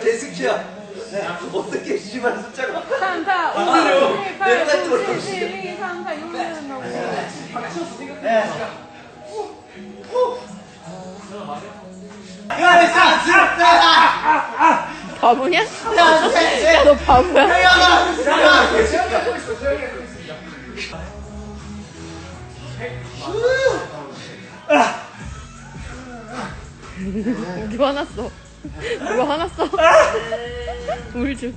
개새끼야. 어떻게 씨발 숫자가 3, 4, 5, 6, 7, 8, 9, 10, 11, 12, 3, 4, 6, 7, 8, 9, 바보냐? 야, 너 바보야? 누가 화났어? 누가 화났어? 물 좀.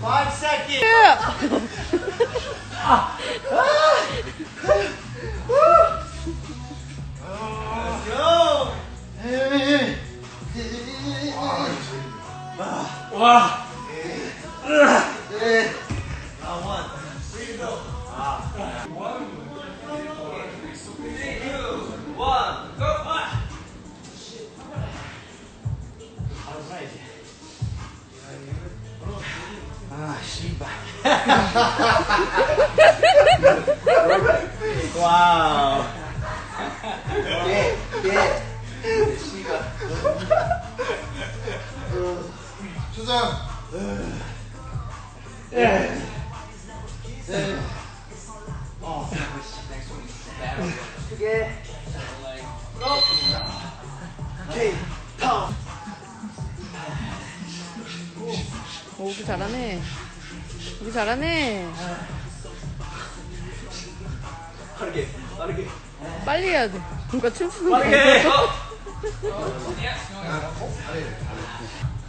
Five seconds. Go. 와. 와우. 예, 예. 씨발. 주장 어. 크게. 업. 오케이. 오, 잘하네. 우기 잘하네. 빠르게, 빠르게. 빨리 해야 돼. 뭔가 춤추는 빠르게. 거.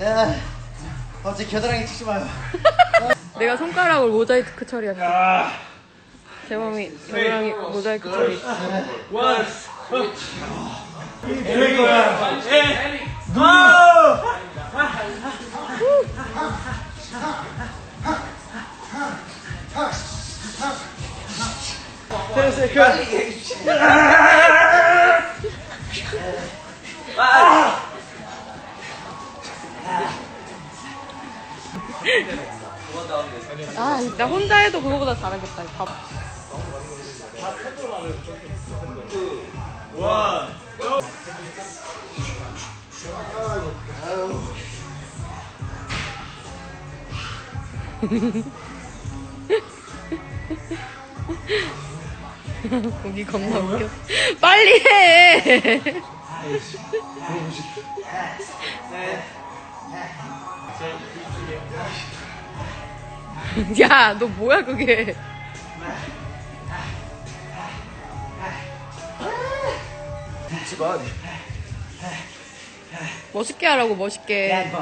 야, 어제 겨드랑이 치지 마요. 내가 손가락을 모자이크 처리할게. 제mom이 겨드랑이 모자이크 처리. 원. 될 거야. 예. 고! 빨리 아! 아, 나 혼자 해도 그거보다 잘하겠다. 이바 보. 원. 우기 겁나 웃겨. 빨리 해! 야, 너 뭐야, 그게. 멋있게 하라고, 멋있게.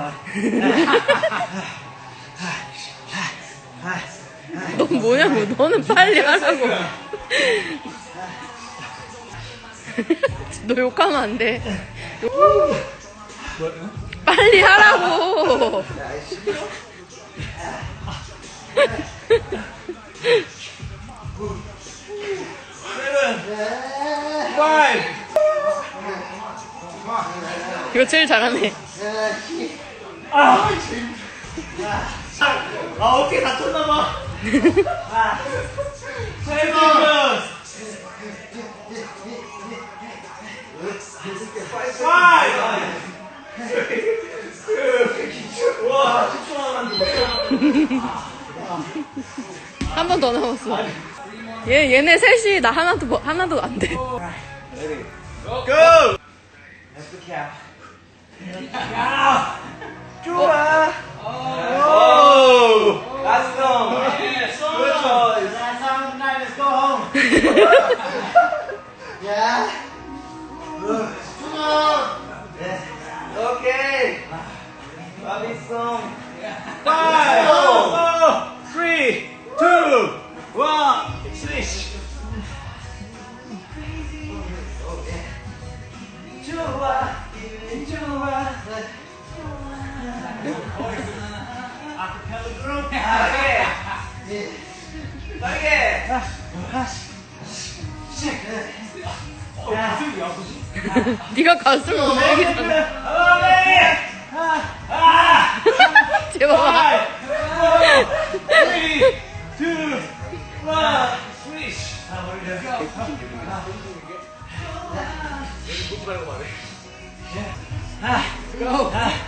넌 뭐냐고, 너는 빨리 하라고. 너 욕하면 안 돼. 빨리 하라고. 이거 제일 잘하네. 아. 아, 어떻게 다쳤나 봐. 아. 세븐. 파이브. 와, 10초 남았는데. 한 번 더 남았어. 얘, 얘네 셋이 나 하나도, 뭐- 하나도 안 돼. 고! That's the cap. Yeah. Okay. Bobby song. Five, four, three, two, one, switch. 좋아. 좋아. 빠르게. 빠르게. 네가 가슴을 움직이잖아. 제발.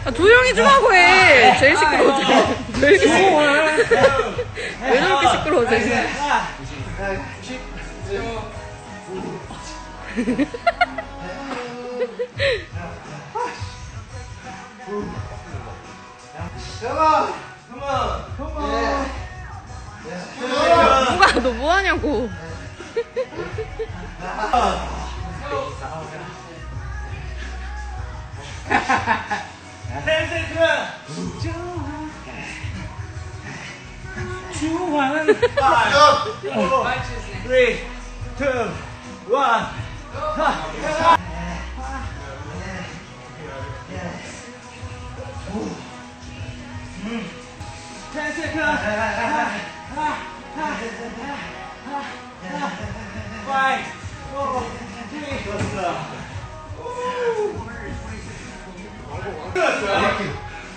아, 조용히 좀 하고 해. 제일 시끄러워. 왜 이렇게 시끄러워? 왜 저렇게 시끄러워 누가 너 뭐하냐고 팬세크라! 좋아! 좋아! 5, 6, 3, 2, 1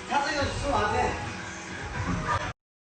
사진은 좀안 돼.